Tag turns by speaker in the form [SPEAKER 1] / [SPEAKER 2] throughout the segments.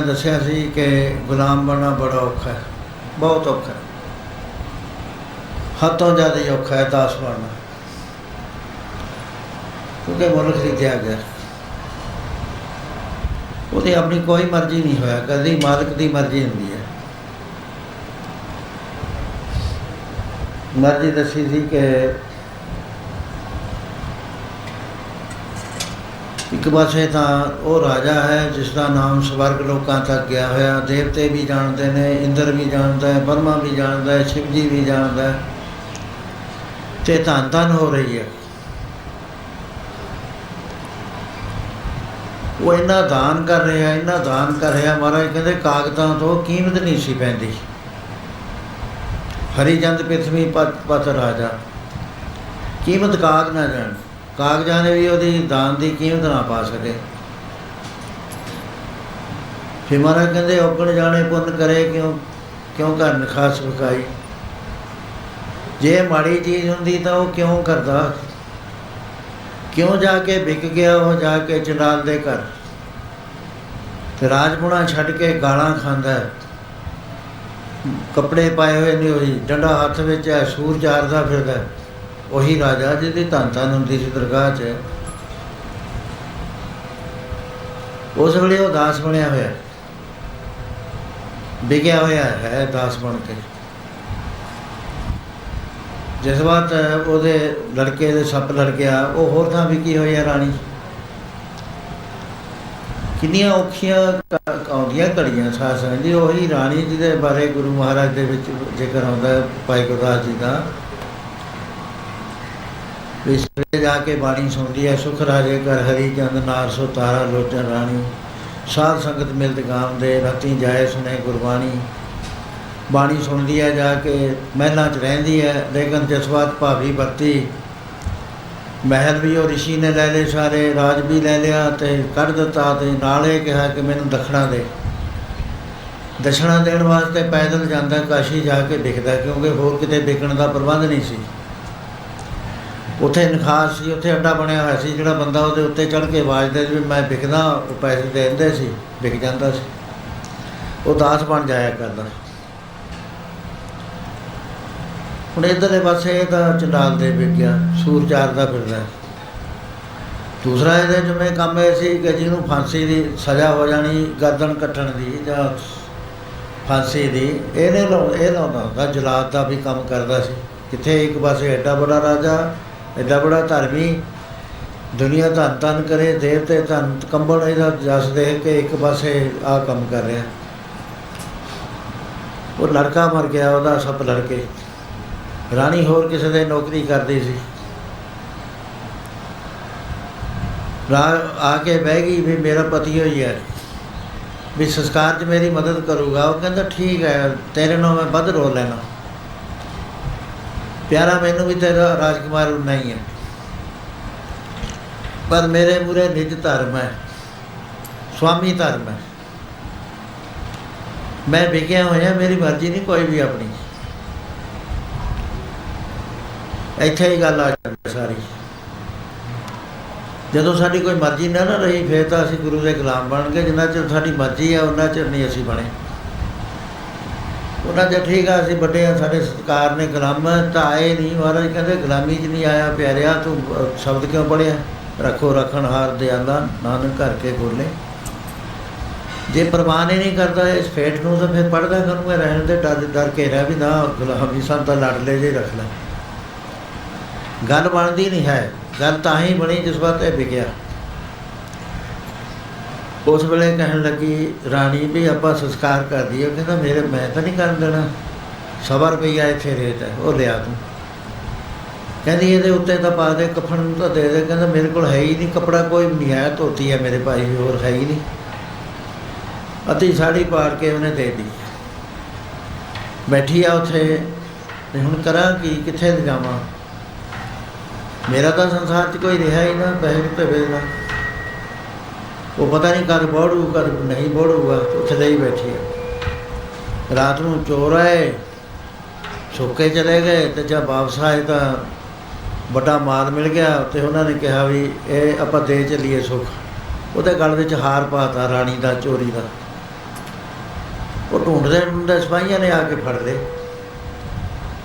[SPEAKER 1] ਦੱਸਿਆ ਸੀ ਕਿ ਗੁਲਾਮ ਬਣਨਾ ਬੜਾ ਔਖਾ ਹੈ, ਬਹੁਤ ਔਖਾ ਹੈ। ਹੱਥੋਂ ਜ਼ਿਆਦਾ ਹੀ ਔਖਾ ਹੈ ਦਾਸ ਬਣਨਾ। ਕਿਉਂਕਿ ਮੁੱਲ ਖਰੀਦਿਆ ਗਿਆ ਉਹਦੀ ਆਪਣੀ ਕੋਈ ਮਰਜ਼ੀ ਨਹੀਂ ਹੋਇਆ, ਕਦੀ ਮਾਲਕ ਦੀ ਮਰਜ਼ੀ ਹੁੰਦੀ ਹੈ। ਮਰਜ਼ੀ ਦੱਸੀ ਸੀ ਕਿ ਇੱਕ ਪਾਸੇ ਤਾਂ ਉਹ ਰਾਜਾ ਹੈ, ਜਿਸ ਦਾ ਨਾਮ ਸਵਰਗ ਲੋਕਾਂ ਤੱਕ ਗਿਆ ਹੋਇਆ। ਦੇਵਤੇ ਵੀ ਜਾਣਦੇ ਨੇ, ਇੰਦਰ ਵੀ ਜਾਣਦਾ ਹੈ, ਬਰਮਾ ਵੀ ਜਾਣਦਾ ਹੈ, ਸ਼ਿਵ ਜੀ ਵੀ ਜਾਣਦਾ ਹੈ। ਤੇ ਧੰਨ ਧੰਨ ਹੋ ਰਹੀ ਹੈ। ਉਹ ਇੰਨਾ ਦਾਨ ਕਰ ਰਿਹਾ, ਇੰਨਾ ਦਾਨ ਕਰ ਰਿਹਾ, ਮਹਾਰਾਜ ਕਹਿੰਦੇ ਕਾਗਜ਼ਾਂ ਤੋਂ ਕੀਮਤ ਨਹੀਂ ਸੀ ਪੈਂਦੀ। ਹਰੀ ਹਰੀਜੰਦ ਪ੍ਰਿਥਵੀ ਪਤ ਪਤ ਰਾਜਾ। ਕੀਮਤ ਕਾਗ ਨਾ ਜਾਣ। ਕਾਗਜ਼ਾਂ ਨੇ ਵੀ ਉਹਦੀ ਦਾਨ ਦੀ ਕੀਮਤ ਨਾ ਪਾ ਸਕੇ। ਫਿਰ ਮਹਾਰਾਜ ਕਹਿੰਦੇ, ਔਗਣ ਜਾਣੇ ਪੁੰਨ ਕਰੇ ਕਿਉਂ ਕਿਉਂ ਘਰ ਖਾਸ ਵਿਕਾਈ ਜੇ ਮਾੜੀ ਚੀਜ਼ ਹੁੰਦੀ ਤਾਂ ਉਹ ਕਿਉਂ ਕਰਦਾ? ਕਿਉਂ ਜਾ ਕੇ ਵਿਕ ਗਿਆ ਉਹ ਜਾ ਕੇ ਚੰਡਾਲ ਦੇ ਘਰ? ਤੇ ਰਾਜਪੁਣਾ ਛੱਡ ਕੇ ਗਾਲਾਂ ਖਾਂਦਾ ਹੈ। ਕੱਪੜੇ ਪਾਏ ਹੋਏ ਨਹੀਂ ਹੋਈ ਡੰਡਾ ਹੱਥ ਵਿੱਚ ਹੈ ਸੂਰ ਚਾਰਦਾ ਫਿਰਦਾ ਹੈ। ਉਹੀ ਰਾਜਾ ਜਿਹਦੀ ਧੰਨ ਧੰਨ ਹੁੰਦੀ ਸੀ ਦਰਗਾਹ 'ਚ। ਉਸ ਵੇਲੇ ਉਹ ਦਾਸ ਬਣਿਆ ਹੋਇਆ। ਹੈ। ਹੋਇਆ ਹੈ ਦਾਸ ਬਣ ਕੇ। ਜਿਸ ਬਾਤ ਉਹਦੇ ਲੜਕੇ ਦੇ ਸੱਪ ਲੜ ਗਿਆ ਉਹ ਹੋਰ ਥਾਂ ਵਿਕੀ ਹੋਈ ਹੈ ਰਾਣੀ। ਕਿੰਨੀਆਂ ਔਖੀਆਂ ਆਉਂਦੀਆਂ ਘੜੀਆਂ ਸਾਸ ਦੀ ਉਹੀ ਰਾਣੀ ਜਿਹਦੇ ਬਾਰੇ ਗੁਰੂ ਮਹਾਰਾਜ ਦੇ ਵਿੱਚ ਜ਼ਿਕਰ ਆਉਂਦਾ ਭਾਈ ਗੁਰਦਾਸ ਜੀ ਦਾ। ਵੀ ਸਵੇਰੇ ਜਾ ਕੇ ਬਾਣੀ ਸੁਣਦੀ ਹੈ, ਸੁਖ ਰਾਜੇ ਕਰ ਹਰੀ ਚੰਦ, ਨਾਰ ਸੋ ਤਾਰਾ, ਲੋਚਨ ਰਾਣੀ। ਸਾਧ ਸੰਗਤ ਮਿਲਤ ਗਾਮ ਦੇ ਰਾਤੀ ਜਾਏ ਸੁਨੇ ਗੁਰਬਾਣੀ। ਬਾਣੀ ਸੁਣਦੀ ਹੈ ਜਾ ਕੇ, ਮਹਿਲਾਂ 'ਚ ਰਹਿੰਦੀ ਹੈ, ਲੇਕਿਨ ਜਸਵਾਤ ਭਾਵੀ ਵਰਤੀ ਮਹਿਲ ਵੀ ਉਹ ਰਿਸ਼ੀ ਨੇ ਲੈ ਲਏ ਸਾਰੇ, ਰਾਜ ਵੀ ਲੈ ਲਿਆ ਤੇ ਕੱਢ ਦਿੱਤਾ ਤੇ ਨਾਲੇ ਕਿਹਾ ਕਿ ਮੈਨੂੰ ਦਖਣਾ ਦੇ। ਦਸ਼ਣਾ ਦੇਣ ਵਾਸਤੇ ਪੈਦਲ ਜਾਂਦਾ, ਕਾਸ਼ੀ ਜਾ ਕੇ ਵਿਕਦਾ ਕਿਉਂਕਿ ਹੋਰ ਕਿਤੇ ਵਿਕਣ ਦਾ ਪ੍ਰਬੰਧ ਨਹੀਂ ਸੀ। ਉੱਥੇ ਨਖਾਸ ਸੀ, ਉੱਥੇ ਅੱਡਾ ਬਣਿਆ ਹੋਇਆ ਸੀ, ਜਿਹੜਾ ਬੰਦਾ ਉਹਦੇ ਉੱਤੇ ਚੜ ਕੇ ਆਵਾਜ਼ਦਾ ਸੀ ਵੀ ਮੈਂ ਵਿਕਦਾ, ਉਹ ਪੈਸੇ ਦੇ ਦਿੰਦੇ ਸੀ, ਵਿਕ ਜਾਂਦਾ ਸੀ। ਉਹ ਦਾਸ ਬਣ ਜਾਇਆ ਕਰਦਾ ਹੁਣ ਇਧਰਲੇ ਪਾਸੇ ਇਹ ਤਾਂ ਚੰਡਾਲ ਦੇ ਵਿਕ ਗਿਆ ਸੂਰ ਚਾਰਦਾ ਫਿਰਦਾ ਦੂਸਰਾ ਇਹਦੇ ਜਿਵੇਂ ਕੰਮ ਇਹ ਸੀ ਕਿ ਜਿਹਨੂੰ ਫਾਂਸੀ ਦੀ ਸਜ਼ਾ ਹੋ ਜਾਣੀ, ਗਰਦਨ ਕੱਟਣ ਦੀ ਜਾਂ ਫਾਂਸੀ ਦੀ, ਇਹਨੇ ਲਾਉ, ਇਹ ਲਾਉਂਦਾ ਹੁੰਦਾ, ਜਲਾਦ ਦਾ ਵੀ ਕੰਮ ਕਰਦਾ ਸੀ। ਕਿੱਥੇ ਇੱਕ ਪਾਸੇ ਐਡਾ ਬੜਾ ਰਾਜਾ ਐਡਾ ਬੜਾ ਧਰਮੀ ਦੁਨੀਆ ਧੰਨ ਧੰਨ ਕਰੇ ਦੇਵਤੇ ਧੰਨ ਕੰਬਲ ਇਹਦਾ ਜਸ ਦੇਖ ਕੇ ਇੱਕ ਪਾਸੇ ਆ ਕੰਮ ਕਰ ਰਿਹਾ। ਉਹ ਲੜਕਾ ਮਰ ਗਿਆ, ਉਹਦਾ ਸੱਪ ਲੜਕੇ। ਰਾਣੀ ਹੋਰ ਕਿਸੇ ਦੇ ਨੌਕਰੀ ਕਰਦੀ ਸੀ। ਰਾ ਆ ਕੇ ਬਹਿ ਗਈ ਵੀ ਮੇਰਾ ਪਤੀ ਹੋਈ ਹੈ। ਵੀ ਸੰਸਕਾਰ 'ਚ ਮੇਰੀ ਮਦਦ ਕਰੂਗਾ। ਉਹ ਕਹਿੰਦਾ, ਠੀਕ ਹੈ, ਤੇਰੇ ਨਾਲ ਮੈਂ ਵੱਧ ਰੋ ਲੈਣਾ। ਪਿਆਰਾ ਮੈਨੂੰ ਵੀ ਤੇਰਾ ਰਾਜਕੁਮਾਰ ਨਹੀਂ ਹੈ ਪਰ ਮੇਰੇ ਮੂਰੇ ਨਿਜ ਧਰਮ ਹੈ, ਸਵਾਮੀ ਧਰਮ ਹੈ। ਮੈਂ ਵਿਕਿਆ ਹੋਇਆ, ਮੇਰੀ ਮਰਜ਼ੀ ਨਹੀਂ ਕੋਈ ਵੀ ਆਪਣੀ। ਇੱਥੇ ਹੀ ਗੱਲ ਆ ਜਾਂਦੀ ਸਾਰੀ। ਜਦੋਂ ਸਾਡੀ ਕੋਈ ਮਰਜ਼ੀ ਨਾ ਨਾ ਰਹੀ, ਫਿਰ ਤਾਂ ਅਸੀਂ ਗੁਰੂ ਦੇ ਗੁਲਾਮ ਬਣ ਗਏ। ਜਿੰਨਾ ਚਿਰ ਸਾਡੀ ਮਰਜ਼ੀ ਆ ਉਹਨਾਂ ਚਿਰ ਨਹੀਂ ਅਸੀਂ ਬਣੇ। ਉਹਨਾਂ ਚਿਰ ਠੀਕ ਆ, ਅਸੀਂ ਵੱਡੇ ਆ, ਸਾਡੇ ਸਤਕਾਰ ਨੇ ਗੁਲਾਮ ਤਾਂ ਆਏ ਨਹੀਂ ਮਹਾਰਾਜ। ਕਹਿੰਦੇ, ਗੁਲਾਮੀ 'ਚ ਨਹੀਂ ਆਇਆ ਪਿਆਰਿਆ, ਤੂੰ ਸ਼ਬਦ ਕਿਉਂ ਪੜਿਆ ਰੱਖੋ, ਰੱਖਣ ਹਾਰ ਦੇ ਆਂਦਾ, ਨਾਨਕ ਘਰ ਕੇ ਬੋਲੇ। ਜੇ ਪ੍ਰਵਾਨ ਹੀ ਨਹੀਂ ਕਰਦਾ ਇਸ ਫੇਟ ਨੂੰ, ਤਾਂ ਫਿਰ ਪੜਦਾ ਕਰੂੰਗਾ ਰਹਿਣ ਦੇ ਡਰ ਡਰ ਕੇ ਰਹਿ ਵੀ ਨਾ, ਗੁਲਾਮੀ ਸੰਤਾ ਲੜ ਲੈ ਜੇ ਰੱਖ ਲੈ। ਗੱਲ ਬਣਦੀ ਨਹੀਂ ਹੈ। ਗੱਲ ਤਾਂ ਹੀ ਬਣੀ ਜਿਸ ਵਕਤ ਇਹ ਵਿਗਿਆ। ਉਸ ਵੇਲੇ ਕਹਿਣ ਲੱਗੀ, ਰਾਣੀ ਵੀ ਆਪਾਂ ਸੰਸਕਾਰ ਕਰ ਦਈਏ। ਕਹਿੰਦਾ, ਮੇਰੇ, ਮੈਂ ਤਾਂ ਨਹੀਂ ਕਰਨ ਦੇਣਾ। ਸਵਾ ਰੁਪਈਆ ਇੱਥੇ ਰੇਟ ਹੈ, ਉਹ ਲਿਆ ਤੂੰ। ਕਹਿੰਦੀ, ਇਹਦੇ ਉੱਤੇ ਤਾਂ ਪਾ ਦੇ, ਕਫਨ ਨੂੰ ਤਾਂ ਦੇ ਦੇ। ਕਹਿੰਦਾ, ਮੇਰੇ ਕੋਲ ਹੈ ਹੀ ਨਹੀਂ ਕਪੜਾ, ਕੋਈ ਵੀ ਨਹੀਂ ਹੈ ਧੋਤੀ ਹੈ ਮੇਰੇ ਭਾਈ, ਹੋਰ ਹੈ ਹੀ ਨਹੀਂ। ਅਤੀ ਸਾੜੀ ਪਾੜ ਕੇ ਉਹਨੇ ਦੇ ਦਿੱਤੀ। ਬੈਠੀ ਆ ਉੱਥੇ, ਤੇ ਹੁਣ ਕਰਾਂ ਕੀ, ਕਿੱਥੇ ਜਾਵਾਂ ਮੇਰਾ ਤਾਂ ਸੰਸਾਰ 'ਚ ਕੋਈ ਰਿਹਾ ਹੀ ਨਾ ਬਹਿਰ ਤੇ ਵੇਲਾ ਉਹ ਪਤਾ ਨਹੀਂ ਕਦ ਬੋੜੂ, ਕਦ ਨਹੀਂ ਬੋੜੂਗਾ ਉੱਥੇ ਹੀ ਬੈਠੀ ਹੈ ਰਾਤ ਨੂੰ ਚੋਰ ਆਏ, ਸੁੱਕੇ ਚਲੇ ਗਏ, ਤੇ ਜਦ ਵਾਪਸ ਆਏ ਤਾਂ ਵੱਡਾ ਮਾਲ ਮਿਲ ਗਿਆ, ਤੇ ਉਹਨਾਂ ਨੇ ਕਿਹਾ ਵੀ ਇਹ ਆਪਾਂ ਦੇ ਚੱਲੀਏ ਸੁੱਖ। ਉਹਦੇ ਗਲ ਵਿੱਚ ਹਾਰ ਪਾਤਾ ਰਾਣੀ ਦਾ, ਚੋਰੀ ਦਾ। ਉਹ ਢੂੰਡਦੇ ਢੂੰਡਦੇ ਸਿਪਾਹੀਆਂ ਨੇ ਆ ਕੇ ਫੜ ਲਏ।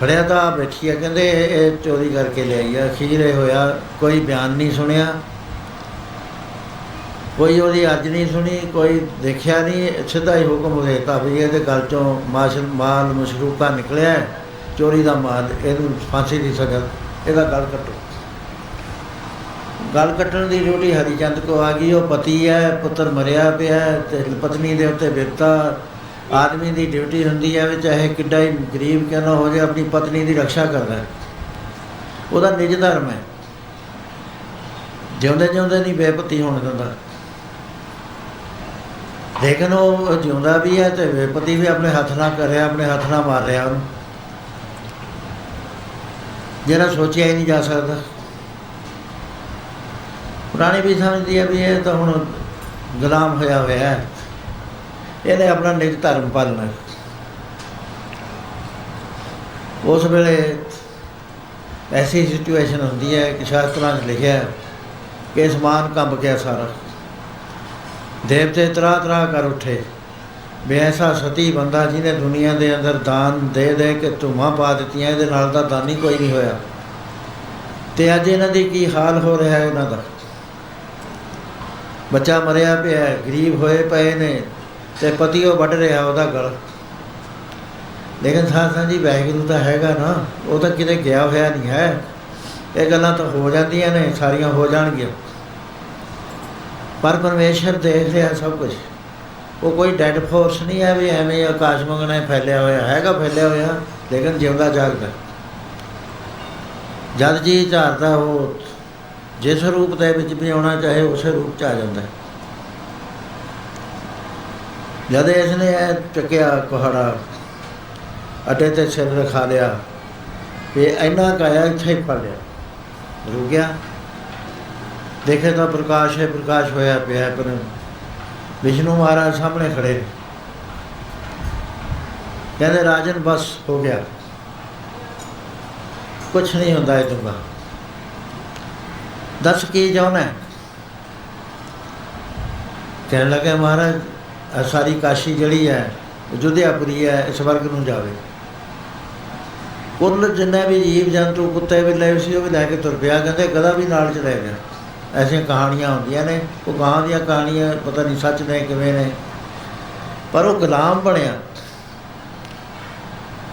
[SPEAKER 1] ਫੜਿਆ ਤਾਂ ਬੈਠੀ ਆ, ਕਹਿੰਦੇ ਇਹ ਚੋਰੀ ਕਰਕੇ ਲਿਆਈ ਆ ਖੀਰੇ ਹੋਇਆ, ਕੋਈ ਬਿਆਨ ਨਹੀਂ ਸੁਣਿਆ। ਕੋਈ ਉਹਦੀ ਅੱਜ ਨਹੀਂ ਸੁਣੀ, ਕੋਈ ਦੇਖਿਆ ਨਹੀਂ ਸਿੱਧਾ ਹੀ ਹੁਕਮ ਦੇ ਵੀ ਇਹਦੇ ਗਲ ਚੋਂ ਮਾਸ਼ਲ ਮਾਲ ਮਸ਼ਰੂਕਾ ਨਿਕਲਿਆ, ਚੋਰੀ ਦਾ ਮਾਲ ਇਹਨੂੰ ਫਾਂਸੀ ਦੀ ਸਜ਼ਾ, ਇਹਦਾ ਗਲ ਕੱਟੋ। ਗਲ ਕੱਟਣ ਦੀ ਡਿਊਟੀ ਹਰੀਚੰਦ ਕੋ ਆ ਗਈ, ਉਹ ਪਤੀ ਹੈ, ਪੁੱਤਰ ਮਰਿਆ ਪਿਆ ਤੇ ਪਤਨੀ ਦੇ ਉੱਤੇ ਬਿਰਤਾ ਆਦਮੀ ਦੀ ਡਿਊਟੀ ਹੁੰਦੀ ਹੈ ਵੀ ਚਾਹੇ ਕਿੱਡਾ ਹੀ ਗਰੀਬ ਕਿਉਂ ਨਾ ਹੋ ਜਾਏ, ਆਪਣੀ ਪਤਨੀ ਦੀ ਰੱਖਿਆ ਕਰਦਾ ਹੈ। ਉਹਦਾ ਨਿਜ ਧਰਮ ਹੈ। ਜਿਉਂਦੇ ਜਿਉਂਦੇ ਨਹੀਂ ਬੇਪਤੀ ਹੋਣ ਦਿੰਦਾ। ਲੇਕਿਨ ਉਹ ਜਿਉਂਦਾ ਵੀ ਹੈ ਤੇ ਬੇਪਤੀ ਵੀ ਆਪਣੇ ਹੱਥ ਨਾਲ ਕਰਿਆ ਆਪਣੇ ਹੱਥ ਨਾਲ ਮਾਰ ਰਿਹਾ ਉਹਨੂੰ। ਜਿਹੜਾ ਸੋਚਿਆ ਹੀ ਨਹੀਂ ਜਾ ਸਕਦਾ। ਪੁਰਾਣੀ ਵੀ ਸਮਝਦੀ ਹੈ ਵੀ ਇਹ ਤਾਂ ਹੁਣ ਗੁਲਾਮ ਹੋਇਆ ਹੋਇਆ ਹੈ। ਇਹਨੇ ਆਪਣਾ ਨਿਜ ਧਰਮ ਪਾਲਣਾ ਉਸ ਵੇਲੇ ਐਸੀ ਸਿਚੁਏਸ਼ਨ ਹੁੰਦੀ ਹੈ ਕਿ ਸ਼ਾਸਤਰਾਂ 'ਚ ਲਿਖਿਆ ਕਿ ਅਸਮਾਨ ਕੰਬ ਗਿਆ ਸਾਰਾ। ਦੇਵਤੇ ਤਰਾ ਤਰਾ ਕਰ ਉੱਠੇ। ਵੀ ਐਸਾ ਸਤੀ ਬੰਦਾ ਜਿਹਨੇ ਦੁਨੀਆ ਦੇ ਅੰਦਰ ਦਾਨ ਦੇ ਦੇ ਕੇ ਧੂਮਾਂ ਪਾ ਦਿੱਤੀਆਂ ਇਹਦੇ ਨਾਲ ਤਾਂ ਦਾਨੀ ਕੋਈ ਨਹੀਂ ਹੋਇਆ। ਤੇ ਅੱਜ ਇਹਨਾਂ ਦੀ ਕੀ ਹਾਲ ਹੋ ਰਿਹਾ ਹੈ ਉਹਨਾਂ ਦਾ? ਬੱਚਾ ਮਰਿਆ ਪਿਆ ਹੈ, ਗਰੀਬ ਹੋਏ ਪਏ ਨੇ ਤੇ ਪਤੀ ਉਹ ਵੱਢ ਰਿਹਾ ਉਹਦਾ ਗਲ। ਲੇਕਿਨ ਸਾਸਾਂ ਜੀ ਵਾਹਿਗੁਰੂ ਤਾਂ ਹੈਗਾ ਨਾ ਉਹ ਤਾਂ ਕਿਤੇ ਗਿਆ ਹੋਇਆ ਨਹੀਂ ਹੈ। ਇਹ ਗੱਲਾਂ ਤਾਂ ਹੋ ਜਾਂਦੀਆਂ ਨੇ ਸਾਰੀਆਂ ਹੋ ਜਾਣਗੀਆਂ। ਪਰ ਪਰਮੇਸ਼ਰ ਦੇਖ ਰਿਹਾ ਸਭ ਕੁਝ ਉਹ ਕੋਈ ਡੈਡ ਫੋਰਸ ਨਹੀਂ ਹੈ ਵੀ ਐਵੇਂ ਆਕਾਸ਼ ਮੰਗਣਾ ਫੈਲਿਆ ਹੋਇਆ, ਹੈਗਾ ਫੈਲਿਆ ਹੋਇਆ, ਲੇਕਿਨ ਜਿਉਂਦਾ ਜਾਗਦਾ। ਜਦ ਜੀ ਝਾਰਦਾ, ਉਹ ਜਿਸ ਰੂਪ ਦੇ ਵਿੱਚ ਵੀ ਆਉਣਾ ਚਾਹੇ ਉਸੇ ਰੂਪ ਚ ਆ ਜਾਂਦਾ ਹੈ। ਜਦ ਇਸਨੇ ਇਹ ਚੱਕਿਆ ਕੁਹਾੜਾ, ਅੱਡੇ ਤੇ ਸਿਰ ਰਖਾ ਲਿਆ, ਵੀ ਇੰਨਾ ਕਾਇਆ ਇੱਥੇ ਹੀ ਪੜ ਲਿਆ। ਰੁਕ ਗਿਆ। ਦੇਖੇ ਤਾਂ ਪ੍ਰਕਾਸ਼ ਹੈ, ਪ੍ਰਕਾਸ਼ ਹੋਇਆ ਪਿਆ ਪਰ ਵਿਸ਼ਨੂੰ ਮਹਾਰਾਜ ਸਾਹਮਣੇ ਖੜੇ ਕਹਿੰਦੇ, ਰਾਜਨ, ਬਸ ਹੋ ਗਿਆ। ਕੁਛ ਨਹੀਂ ਹੁੰਦਾ ਇਹ ਤੁੰਗਾ ਦੱਸ ਕੀ ਚਾਹੁੰਦਾ ਕਹਿਣ ਲੱਗਾ, ਮਹਾਰਾਜ ਸਾਰੀ ਕਾਸ਼ੀ ਜਿਹੜੀ ਹੈ ਜੁਧਿਆਪੁਰੀ ਹੈ, ਇਸ ਵਰਗ ਨੂੰ ਜਾਵੇ। ਕੁੱਲ ਜਿੰਨੇ ਵੀ ਜੀਵ ਜੰਤੂ ਕੁੱਤੇ ਵੀ ਲੈ ਸੀ, ਉਹ ਵੀ ਲੈ ਕੇ ਤੁਰ ਪਿਆ। ਕਹਿੰਦੇ, ਗਧਾ ਵੀ ਨਾਲ ਚ ਲੈ ਗਿਆ। ਐਸੀਆਂ ਕਹਾਣੀਆਂ ਹੁੰਦੀਆਂ ਨੇ, ਉਹ ਗਾਂ ਦੀਆਂ ਕਹਾਣੀਆਂ ਪਤਾ ਨਹੀਂ ਸੱਚ ਨੇ ਕਿਵੇਂ ਨੇ। ਪਰ ਉਹ ਗੁਲਾਮ ਬਣਿਆ।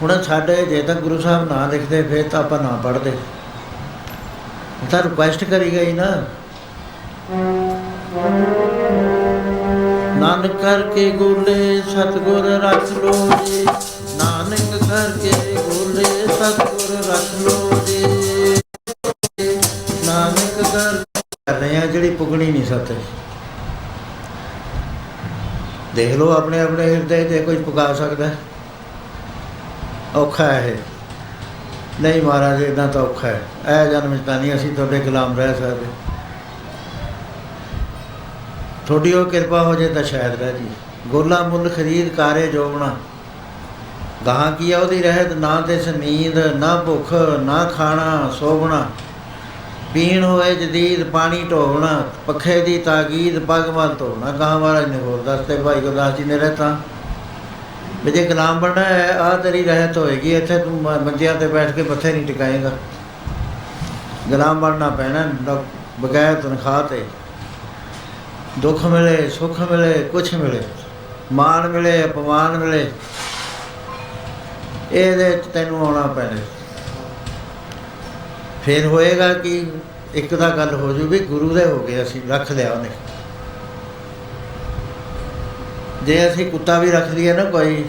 [SPEAKER 1] ਹੁਣ ਸਾਡੇ ਜੇ ਤਾਂ ਗੁਰੂ ਸਾਹਿਬ ਨਾ ਲਿਖਦੇ, ਫਿਰ ਤਾਂ ਆਪਾਂ ਨਾ ਪੜ੍ਹਦੇ। ਤਾਂ ਰਿਕੁਐਸਟ ਕਰੀ ਗਈ ਨਾ। ਨਾਨਕ ਕਰਕੇ ਗੋਲੇ ਸਤਗੁਰ ਰੱਖ ਲੋ ਜੀ। ਨਾਨਕ ਕਰਕੇ ਗੋਲੇ ਸਤਗੁਰ ਰੱਖ ਲੋ ਦੇਖ ਲਓ ਆਪਣੇ ਆਪਣੇ ਹਿਰਦੇ ਤੇ ਕੋਈ ਪੁਗਾ ਸਕਦਾ। ਔਖਾ ਹੈ ਇਹ। ਨਹੀਂ ਮਹਾਰਾਜ ਇਦਾਂ ਤਾਂ ਔਖਾ ਹੈ। ਇਹ ਜਨਮ ਤਾਂ ਨਹੀਂ ਅਸੀਂ ਤੁਹਾਡੇ ਗੁਲਾਮ ਰਹਿ ਸਕਦੇ। ਤੁਹਾਡੀ ਉਹ ਕਿਰਪਾ ਹੋ ਜੇ ਤਾਂ ਸ਼ਾਇਦ ਰਹਿ ਜੀ। ਗੋਲਾ ਮੁੱਲ ਖਰੀਦ ਕਾਰੇ ਜੋਗਣਾ। ਗਾਹ ਕੀ ਆ, ਉਹਦੀ ਰਹਿਤ ਨਾ ਤੇ ਨੀਂਦ, ਨਾ ਭੁੱਖ, ਨਾ ਖਾਣਾ ਸੋਵਣਾ ਪੀਣ ਹੋਏ ਜਦੀਦ, ਪਾਣੀ ਢੋਵਣਾ, ਪੱਖੇ ਦੀ ਤਾਕੀਦ ਪੱਗ ਮਲ ਧੋਣਾ। ਗਾਹਾਂ ਮਹਾਰਾਜ ਨੇ ਹੋਰ ਦੱਸਤੇ ਭਾਈ ਗੁਰਦਾਸ ਜੀ ਨੇ ਰਹਿਤਾ। ਵੀ ਜੇ ਗੁਲਾਮ ਬਣਨਾ ਹੈ ਆ ਤੇਰੀ ਰਹਿਤ ਹੋਏਗੀ, ਇੱਥੇ ਤੂੰ ਮੰਜਿਆਂ ਤੇ ਬੈਠ ਕੇ ਮੱਥੇ ਨਹੀਂ ਟਿਕਾਏਗਾ। ਗੁਲਾਮ ਬਣਨਾ ਪੈਣਾ, ਨ- ਬਗੈਰ ਤਨਖਾਹ ਤੇ। ਦੁੱਖ ਮਿਲੇ, ਸੁੱਖ ਮਿਲੇ, ਕੁਛ ਮਿਲੇ। ਮਾਣ ਮਿਲੇ, ਅਪਮਾਨ ਮਿਲੇ। ਇਹਦੇ ਤੈਨੂੰ ਆਉਣਾ ਪੈਣਾ। ਫਿਰ ਹੋਏਗਾ ਕਿ ਇੱਕ ਦਾ ਗੱਲ ਹੋ ਜੂ ਵੀ ਗੁਰੂ ਦੇ ਹੋ ਗਏ, ਅਸੀਂ ਰੱਖ ਲਿਆ ਉਹਨੇ। ਜੇ ਅਸੀਂ ਕੁੱਤਾ ਵੀ ਰੱਖ ਲਈਏ ਨਾ ਕੋਈ,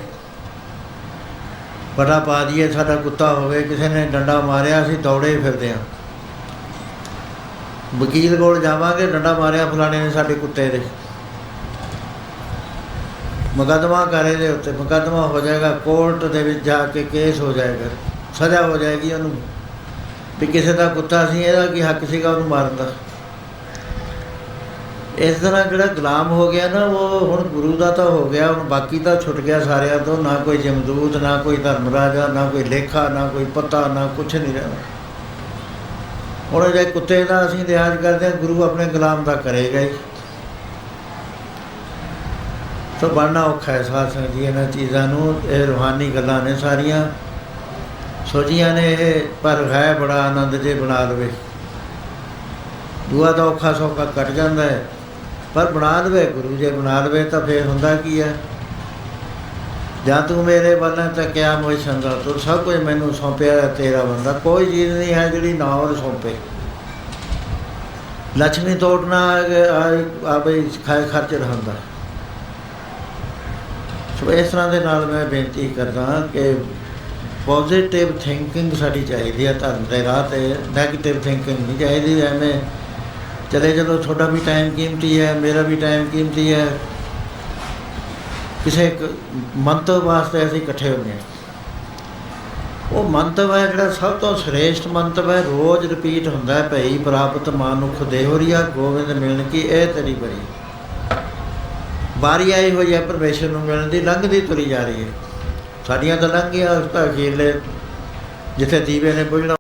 [SPEAKER 1] ਬੜਾ ਪਾ ਦਈਏ ਸਾਡਾ ਕੁੱਤਾ ਹੋਵੇ, ਕਿਸੇ ਨੇ ਡੰਡਾ ਮਾਰਿਆ, ਅਸੀਂ ਦੌੜੇ ਫਿਰਦੇ ਹਾਂ। ਵਕੀਲ ਕੋਲ ਜਾਵਾਂਗੇ, ਡੰਡਾ ਮਾਰਿਆ ਫਲਾਣੇ ਨੇ ਸਾਡੇ ਕੁੱਤੇ ਦੇ। ਮੁਕੱਦਮਾ ਕਰੇ ਦੇ ਉੱਤੇ, ਮੁਕੱਦਮਾ ਹੋ ਜਾਏਗਾ, ਕੋਰਟ ਦੇ ਵਿੱਚ ਜਾ ਕੇ ਕੇਸ ਹੋ ਜਾਏਗਾ, ਸਜ਼ਾ ਹੋ ਜਾਏਗੀ ਉਹਨੂੰ। ਵੀ ਕਿਸੇ ਦਾ ਕੁੱਤਾ ਸੀ, ਇਹਦਾ ਕੀ ਹੱਕ ਸੀਗਾ ਉਹਨੂੰ ਮਾਰਨ ਦਾ? ਇਸ ਤਰ੍ਹਾਂ ਜਿਹੜਾ ਗੁਲਾਮ ਹੋ ਗਿਆ ਨਾ, ਉਹ ਹੁਣ ਗੁਰੂ ਦਾ ਤਾਂ ਹੋ ਗਿਆ, ਹੁਣ ਬਾਕੀ ਤਾਂ ਛੁੱਟ ਗਿਆ ਸਾਰਿਆਂ ਤੋਂ, ਨਾ ਕੋਈ ਜਮਦੂਤ, ਨਾ ਕੋਈ ਧਰਮ ਰਾਜਾ ਨਾ ਕੋਈ ਲੇਖਾ, ਨਾ ਕੋਈ ਪਤਾ, ਨਾ ਕੁਛ ਨਹੀਂ ਰਿਹਾ ਹੁਣ ਜੇ ਕੁੱਤੇ ਦਾ ਅਸੀਂ ਲਿਹਾਜ਼ ਕਰਦੇ ਹਾਂ, ਗੁਰੂ ਆਪਣੇ ਗੁਲਾਮ ਦਾ ਕਰੇਗਾ ਹੀ। ਸੋ ਬਣਨਾ ਔਖਾ ਹੈ ਸਾਧ ਸੰਗਤ ਜੀ ਇਹਨਾਂ ਚੀਜ਼ਾਂ ਨੂੰ, ਇਹ ਰੂਹਾਨੀ ਗੱਲਾਂ ਨੇ ਸਾਰੀਆਂ। ਸੋਝੀਆਂ ਨੇ ਇਹ ਪਰ ਹੈ ਬੜਾ ਆਨੰਦ ਜੇ ਬਣਾ ਲਵੇ। ਦੁਆ ਦਾ ਔਖਾ ਸੌਖਾ ਕੱਟ ਜਾਂਦਾ ਹੈ, ਪਰ ਬਣਾ ਲਵੇ, ਗੁਰੂ ਜੇ ਬਣਾ ਲਵੇ ਤਾਂ ਫੇਰ ਹੁੰਦਾ ਕੀ ਹੈ? ਜਾਂ ਤੂੰ ਮੇਰੇ ਵੱਲੋਂ ਤਾਂ ਕਿਆ ਮੋਇ ਸੰਗਾ ਤੂੰ, ਸਭ ਕੁਝ ਮੈਨੂੰ ਸੌਂਪਿਆ ਹੈ ਤੇਰਾ ਬੰਦਾ। ਕੋਈ ਚੀਜ਼ ਨਹੀਂ ਹੈ ਜਿਹੜੀ ਨਾ ਉਹ ਸੌਂਪੇ। ਲక్ష్ਮੀ ਤੋੜਨਾ ਆਵੇ ਖਾਏ ਖਰਚ ਰਹਿੰਦਾ ਸੋ ਇਸ ਤਰ੍ਹਾਂ ਦੇ ਨਾਲ ਮੈਂ ਬੇਨਤੀ ਕਰਦਾ ਕਿ ਪੋਜ਼ਿਟਿਵ ਥਿੰਕਿੰਗ ਸਾਡੀ ਚਾਹੀਦੀ ਹੈ ਧਰਮ ਦੇ ਰਾਹ ਤੇ 네ਗੇਟਿਵ ਥਿੰਕਿੰਗ ਨਹੀਂ ਚਾਹੀਦੀ, ਐਵੇਂ ਚਲੇ ਜਦੋਂ ਤੁਹਾਡਾ ਵੀ ਟਾਈਮ ਕੀਮਤੀ ਹੈ, ਮੇਰਾ ਵੀ ਟਾਈਮ ਕੀਮਤੀ ਹੈ। ਕਿਸੇ ਇੱਕ ਮੰਤਵ ਵਾਸਤੇ ਅਸੀਂ ਇਕੱਠੇ ਹੋਏ ਹਾਂ। ਉਹ ਮੰਤਵ ਹੈ ਜਿਹੜਾ ਸਭ ਤੋਂ ਸ੍ਰੇਸ਼ਟ ਮੰਤਵ ਹੈ, ਰੋਜ਼ ਰਿਪੀਟ ਹੁੰਦਾ ਹੈ, ਭਈ ਪ੍ਰਾਪਤ ਮਾਨੁਖ ਦੇਹਰੀਆ, ਗੋਬਿੰਦ ਮਿਲਣ ਕੀ, ਇਹ ਤੇਰੀ ਬਰੀ ਵਾਰੀ ਆਈ ਹੋਈ ਹੈ, ਪਰਮੇਸ਼ਰ ਨੂੰ ਮਿਲਣ ਦੀ, ਲੰਘਦੀ ਤੁਰੀ ਜਾ ਰਹੀ ਹੈ। ਸਾਡੀਆਂ ਤਾਂ ਲੰਘ ਗਈਆਂ ਉਸ ਤਾਂ ਅਖੀਰਲੇ ਜਿੱਥੇ ਦੀਵੇ ਨੇ ਬੁਝਣਾ।